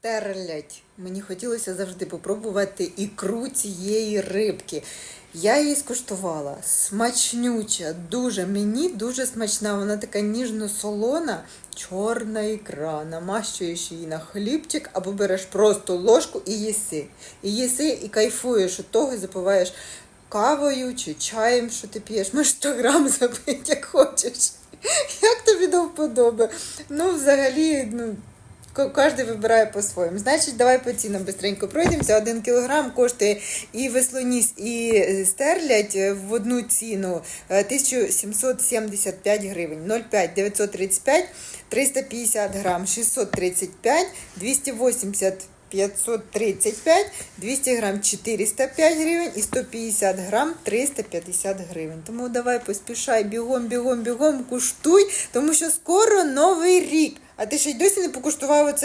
Терлять. Мені хотілося завжди попробувати ікру цієї рибки. Я її скуштувала. Смачнюча, дуже мені дуже смачна. Вона така ніжно-солона, чорна ікра. Намащуєш її на хлібчик або береш просто ложку і їси. І їси, і кайфуєш від того, і запиваєш кавою чи чаєм, що ти п'єш. Можеш 100 грам запити, як хочеш. Як тобі до вподоби? Ну, взагалі, ну. Ко- Кожен вибирає по-своєму. Значить, давай по цінам бистренько пройдемося. Один кілограм коштує і веслоніс, і е, стерлядь е, в одну ціну е, 1775 гривень. 0,5 935, 350 грам 635, 280 535, 200 грам 405 гривень і 150 грам 350 гривень. Тому давай поспішай, бігом, бігом, бігом, куштуй, тому що скоро новий рік. А ти ще й досі не покуштував оце